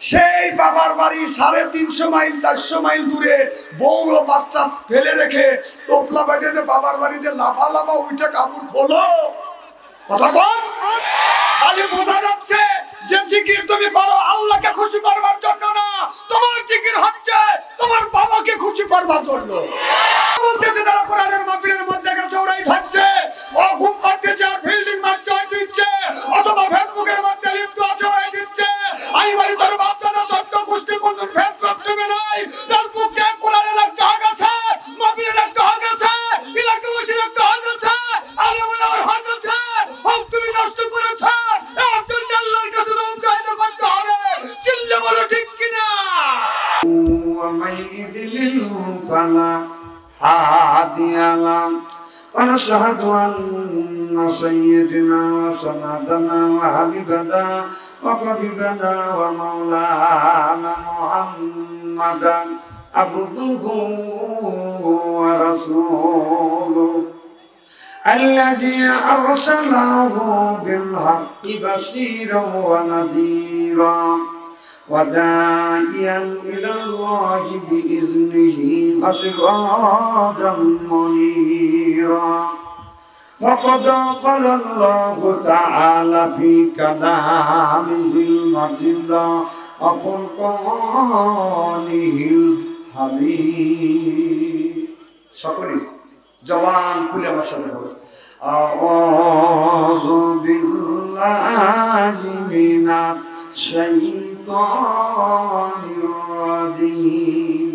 সেই বাবার বাড়ি সাড়ে তিনশো মাইল, চারশো মাইল দূরে বউ ও বাচ্চা ফেলে রেখে টোপলা বেঁধে বাবার বাড়িতে, লাফা লাফা উঠে কাপড় খোলো। কথা বল। তাহলে বোঝা যাচ্ছে যে জিকির তুমি করো, আল্লাহকে খুশি করবার জন্য না, তোমার জিকির হচ্ছে তোমার বাবাকে খুশি করবার জন্য। ونشهد أن سيدنا وسندنا وحبيبنا وقريبنا ومولانا محمدا عبده ورسوله الذي أرسله بالحق بشيرا ونذيرا وداعيا إلى الله بإذنه وسراجا منيرا. فقد قال الله تعالى في كلامه المجيد وفرقانه الحميد সকলে জবান খুলে আমার সামনে বলো أعوذ بالله من الشيطان الرجيم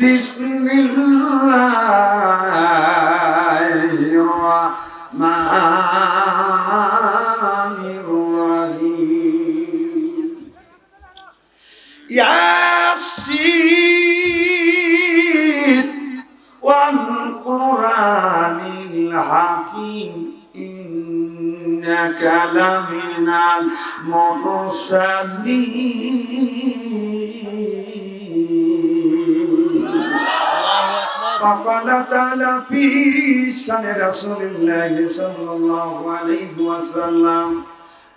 بسم الله ياسين والقرآن الحكيم إنك لمن المرسلين وقال تعالى في شان رسول الله صلى الله عليه وسلم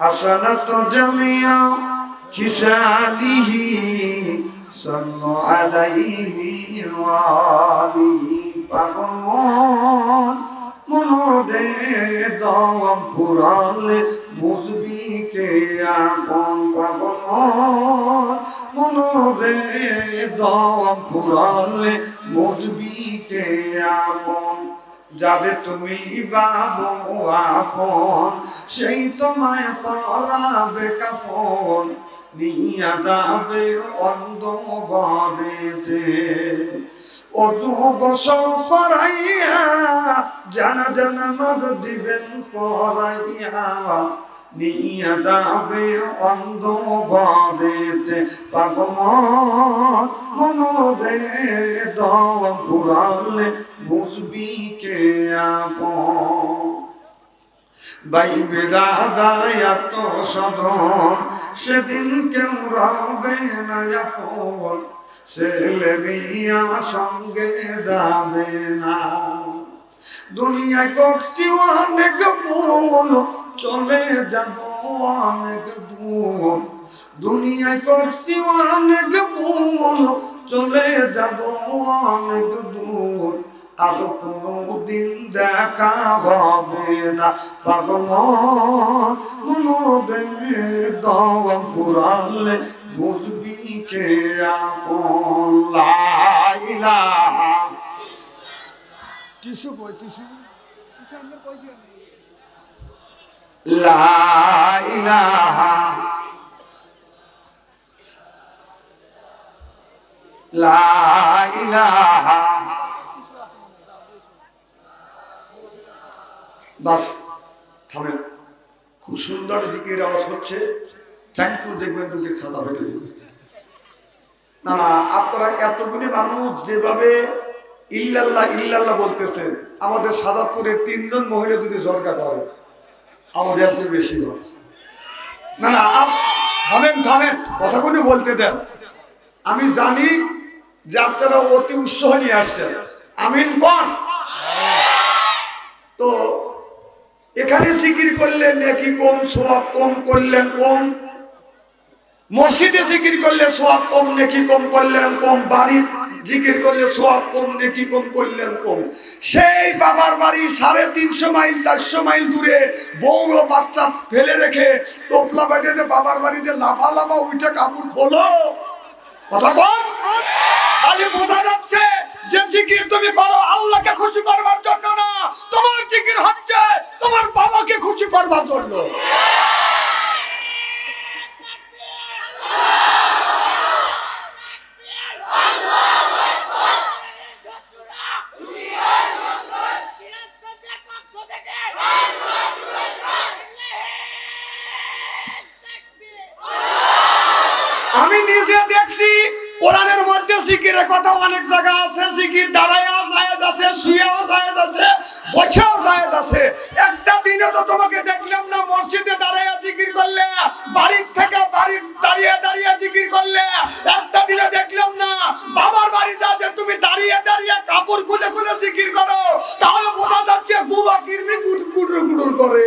حسنة جميع كساله صلوا عليه وآله পাগল মনোরে দম ফুরালে বুঝবি কে আপন পাগল মনোরে দম ফুরালে বুঝবি কে আপন যাবে তুমি বাবু আপন, সেই তোমায় পরাবে কাপন, নিয়া যাবে অন্ধ ঘরেতে অদু গোসল করাইয়া, জানা জানা নদ দিবেন করাইয়া নিয়া যাবে অন্ধ ঘরেতে পাগল মনোরে দম পুরালে বুঝবি কে আপন? বাইবেরা দায়াত সদন সেদিন কেউ রবে না আপন। ছেলে বিয়া সঙ্গে যাবে না। দুনিয়ায় করছি অনেক ভুল চলে যাব অনেক দূর দুনিয়ায় করছি অনেক ভুল চলে যাব অনেক দূর আর কোনদিন দেখা হবে না, পাগল মনোবে দম পুরালে বুঝবি কে আপন? লাইলা টিসু থামেন। খুব সুন্দর দিকের আওয়াজ হচ্ছে। থ্যাংক ইউ দেখবেন দুধের ছাতা ফেটে না না, আপনারা এতগুলি মানুষ যেভাবে ইল্লাল্লাহ ইল্লাল্লাহ বলতেছেন, আমাদের সাদাপুরে তিনজন মহিলা যদি জরকা করে আমাদের চেয়ে বেশি হয় না না, আপ- থামেন থামেন, কথাগুলি বলতে দেন। আমি জানি যে আপনারা অতি উৎসাহ নিয়ে আসছেন। আমিন কন? তো, এখানে জিকির করলেন, নাকি কম, সোয়াব কম করলেন, কম। মসজিদে জিকির করলে সোয়াব কম, নাকি কম করলেন কম বাড়ির জিকির করলে সোয়াব কম, নাকি কম করলেন কম। সেই বাবার বাড়ি সাড়ে তিনশো মাইল, চারশো মাইল দূরে বউ বাচ্চা ফেলে রেখে টোপলা বাড়িতে বাবার বাড়িতে, লাফা লাফা উঠে কাপড় খোলো। কথা বল। আজ বোঝা যাচ্ছে যে জিকির তুমি করো আল্লাহকে খুশি করবার জন্য না, তোমার জিকির হচ্ছে তোমার বাবাকে খুশি করবার জন্য। আমি নিজে দেখছি, কোরআনের মধ্যে জিকিরের কথা অনেক জায়গা আছে, জিকির দাঁড়াইয়া জায়েজ আছে শুয়েও জায়েজ আছে, বসেও জায়েজ আছে। একটা দিনে তো তোমাকে দেখলাম না, মসজিদে দাঁড়াইয়া জিকির করলে, বাড়ির থেকে বাড়ির দাঁড়িয়ে দাঁড়িয়ে জিকির করলে। একটা দিনে দেখলাম না, বাবার বাড়ি যাচ্ছে তুমি দাঁড়িয়ে দাঁড়িয়ে কাপড় খুলে খুলে জিকির করো তাহলে বোঝা যাচ্ছে গুবা কিরমি গুড় গুড় করে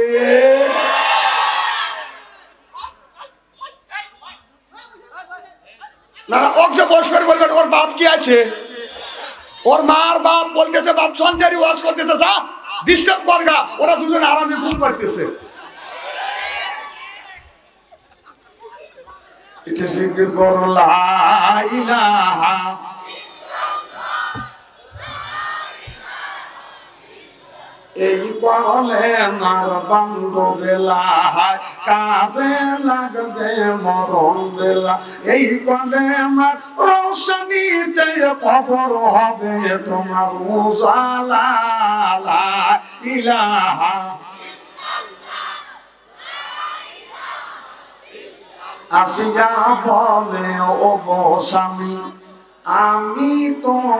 না না ওকে যে বস করে বলবেন কি ওর মার বাপ বলতেছে, বাপ, সঞ্চারি ওয়াজ করতেছে, যা ডিস্টার্ব করগা ওরা দুজন আরামে ঘুম করতেছে এটা জিকির করো লা এই কলে মার বান্ধ বেলা কাজে লাগবে মরণ বেলা। এই কলে মার রোশনীতে খবর হবে তোমার উজালা ইলাহা আসিয়া বলে, ও গো স্বামী, আমি তোমার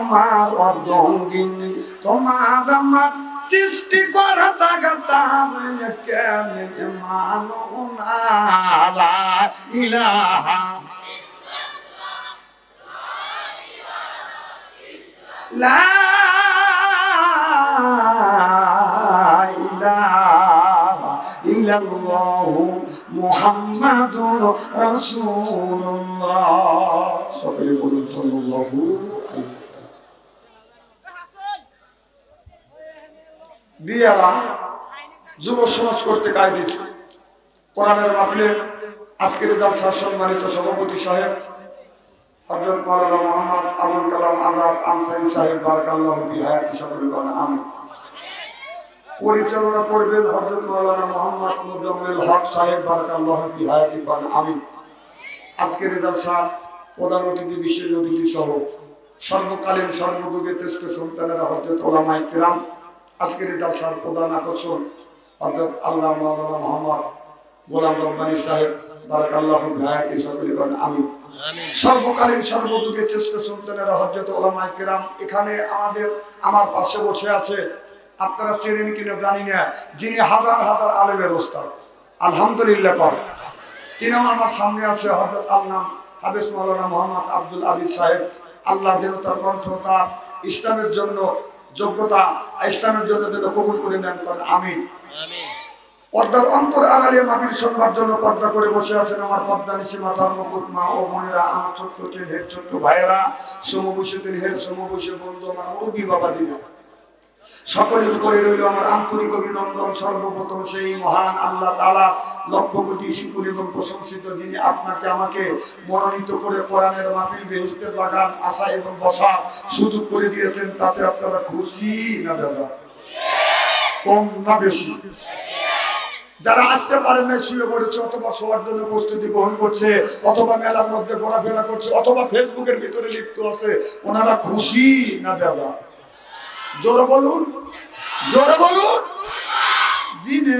অর্ধঙ্গিনী তোমার আমার সৃষ্টি করা থাকা তার মানো না ইলাহা লা ইল্লাল্লাহু সকলে বলুন সাল্লাল্লাহু বিয়ারা যুব সমাজ করতে গায়ে দিয়েছে। কোরআনের মাহফিলে আজকের জলসার সম্মানিত সভাপতি সাহেব প্রধান অতিথি, বিশেষ অতিথি সহ সর্বকালীন সর্বযুগে শ্রেষ্ঠ সন্তানেরা হজরত ওলামাই কিরাম আজকের জলসার প্রধান আকর্ষণ হজরত আল্লাহ মাওলানা মোহাম্মদ গোলাম রব্বানী সাহেব। বারাকাল্লাহ ভায়াতি সকলে বলেন আমি সর্বকালীন সর্বযুগে শ্রেষ্ঠ সন্তানেরা হজরত ওলামাই কিরাম। এখানে আমাদের আমার পাশে বসে আছে আপনারা চেনেন কিনা জানি না যিনি হাজার হাজার আলেমের ওস্তাদ। আলহামদুলিল্লাহ কর তিনিও আমার সামনে আছে হজরত আল্লাহ হাবিস মৌলানা মোহাম্মদ আব্দুল আদিল সাহেব। আল্লাহ যেন তার কণ্ঠ তার ইসলামের জন্য যোগ্যতা ইসলামের জন্য যেন কবুল করে নেন করেন আমিন। পর্দার অন্তর আড়ালে মাটির সংবাদ জন্য পর্দা করে বসে আছেন আমার পর্দা নিশি মাথা মুকুট মা ও মনেরা আমার ছোট্ট তিন হের ছোট্ট ভাইয়েরা সমবসে তিন হের সমবসে বন্ধু আমার মুরব্বী বাবা দিবে সকলের উপরে রইল আমার আন্তরিক অভিনন্দন। সর্বপ্রথম সেই মহান আল্লাহ তালা লক্ষ কোটি শুকুর এবং প্রশংসিত যিনি আপনাকে আমাকে মনোনীত করে কোরআনের মাহফিল বেহেস্তের লাগান আশা এবং বসা সুযোগ করে দিয়েছেন, তাতে আপনারা খুশি না দাদা কম না বেশি? যারা আসতে পারেন না শুয়ে পড়েছে, অথবা শোয়ার জন্য প্রস্তুতি গ্রহণ করছে, অথবা মেলার মধ্যে ঘোরাফেরা করছে, অথবা ফেসবুকের ভিতরে লিপ্ত আছে, ওনারা খুশি না দাদা জোরে বলুন জোরে বলুন। দিনে